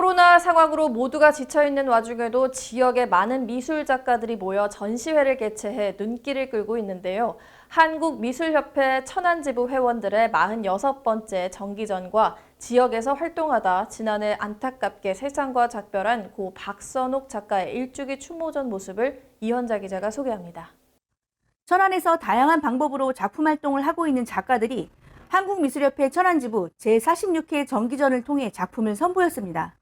코로나 상황으로 모두가 지쳐있는 와중에도 지역에 많은 미술 작가들이 모여 전시회를 개최해 눈길을 끌고 있는데요. 한국미술협회 천안지부 회원들의 46번째 정기전과 지역에서 활동하다 지난해 안타깝게 세상과 작별한 고 박선옥 작가의 일주기 추모전 모습을 이현자 기자가 소개합니다. 천안에서 다양한 방법으로 작품 활동을 하고 있는 작가들이 한국미술협회 천안지부 제46회 정기전을 통해 작품을 선보였습니다.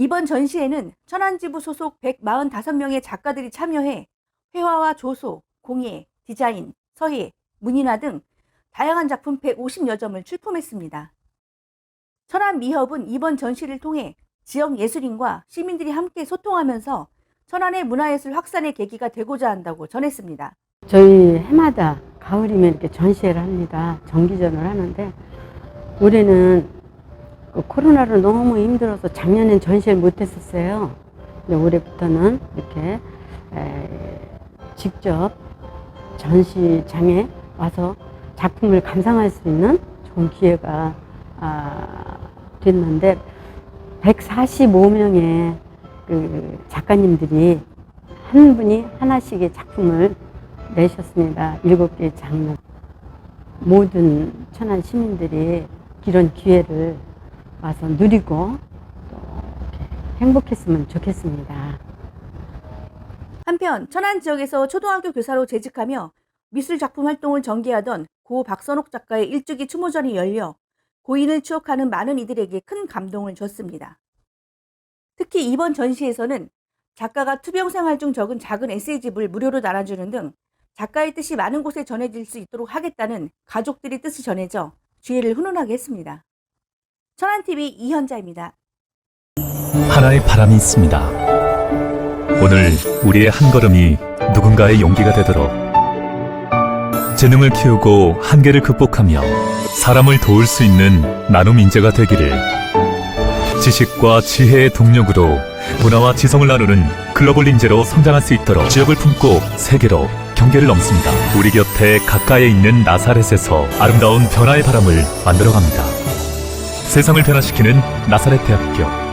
이번 전시회는 천안지부 소속 145명의 작가들이 참여해 회화와 조소, 공예, 디자인, 서예, 문인화 등 다양한 작품 150여 점을 출품했습니다. 천안미협은 이번 전시를 통해 지역 예술인과 시민들이 함께 소통하면서 천안의 문화예술 확산의 계기가 되고자 한다고 전했습니다. 저희 해마다 가을이면 이렇게 전시회를 합니다. 정기전을 하는데 올해는 그 코로나로 너무 힘들어서 작년엔 전시회를 못 했었어요. 근데 올해부터는 이렇게 에, 직접 전시장에 와서 작품을 감상할 수 있는 좋은 기회가 아, 됐는데 145명의 그 작가님들이 한 분이 하나씩의 작품을 내셨습니다. 일곱 개의 장르. 모든 천안 시민들이 이런 기회를 와서 누리고 행복했으면 좋겠습니다. 한편 천안 지역에서 초등학교 교사로 재직하며 미술 작품 활동을 전개하던 고 박선옥 작가의 일주기 추모전이 열려 고인을 추억하는 많은 이들에게 큰 감동을 줬습니다. 특히 이번 전시에서는 작가가 투병 생활 중 적은 작은 에세이집을 무료로 나눠주는 등 작가의 뜻이 많은 곳에 전해질 수 있도록 하겠다는 가족들의 뜻이 전해져 주의를 훈훈하게 했습니다. 천안TV 이현자입니다. 하나의 바람이 있습니다. 오늘 우리의 한 걸음이 누군가의 용기가 되도록 재능을 키우고 한계를 극복하며 사람을 도울 수 있는 나눔 인재가 되기를 지식과 지혜의 동력으로 문화와 지성을 나누는 글로벌 인재로 성장할 수 있도록 지역을 품고 세계로 경계를 넘습니다. 우리 곁에 가까이에 있는 나사렛에서 아름다운 변화의 바람을 만들어갑니다. 세상을 변화시키는 나사렛 대학교